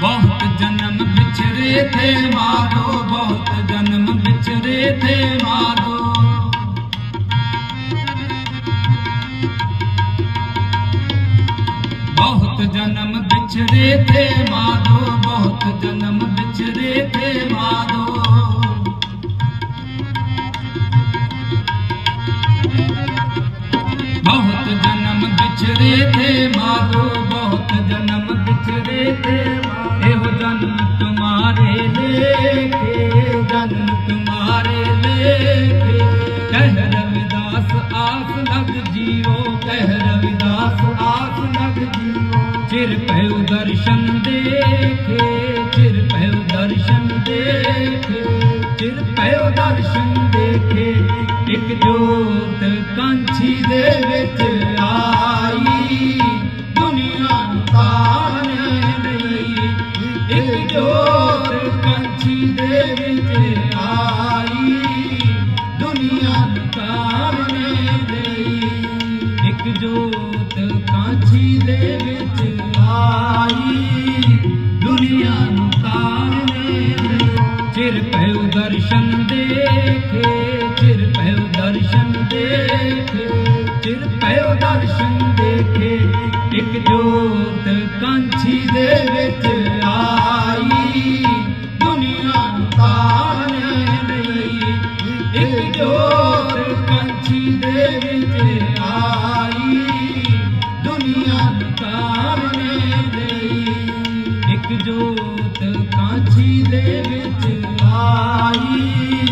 ਬਹੁਤ ਜਨਮ ਵਿਛੜੇ ਥੇ ਮਾਰੋ, ਬਹੁਤ ਜਨਮ ਵਿਛੜੇ ਥੇ ਮਾਰੋ। ਬਹੁਤ ਜਨਮ ਵਿਛੜੇ ਥੇ ਮਾਰੋ, ਬਹੁਤ ਜਨਮ ਵਿਛੜੇ ਥੇ ਮਾਰੋ। ਵਿਛੜੇ ਥੇ ਮਾਰੋ ਬਹੁਤ ਜਨਮ ਵਿਛੜੇ ਥੇ ਇਹੋ ਜਨਮ ਤੁਮਾਰੇ ਲੇਖੇ ਜਨਮ ਤੁਮਾਰੇ ਲੇਖੇ। ਕਹਿ ਰਵਿਦਾਸ ਆਸ ਲਗ ਜੀਓ, ਕਹਿ ਰਵਿਦਾਸ ਆਸ ਲਗ ਜੀਓ। ਚਿਰ ਭਇਓ ਦਰਸ਼ਨ ਦੇਖੇ, ਚਿਰ ਭਇਓ ਦਰਸ਼ਨ ਦੇਖੇ। ਚਿਰ ਭਇਓ ਦਰਸ਼ਨ ਜੋਤ ਕਾਂਛੀ ਦੇ ਵਿੱਚ ਆਈ। ਦੁਨੀਆ ਨੂੰ ਤਾਰਨੇ ਲਈ ਚਿਰ ਭਇਓ ਦਰਸ਼ਨ ਦੇਖੇ, ਚਿਰ ਭਇਓ ਦਰਸ਼ਨ ਦੇਖੇ, ਚਿਰ ਭਇਓ ਦਰਸ਼ਨ ਦੇਖੇ। ਇੱਕ ਜੋਤ ਕਾਂਛੀ ਦੇ ਵਿੱਚ ਜੋਤ ਕਾਂਛੀ ਦੇ ਵਿੱਚ ਆਈ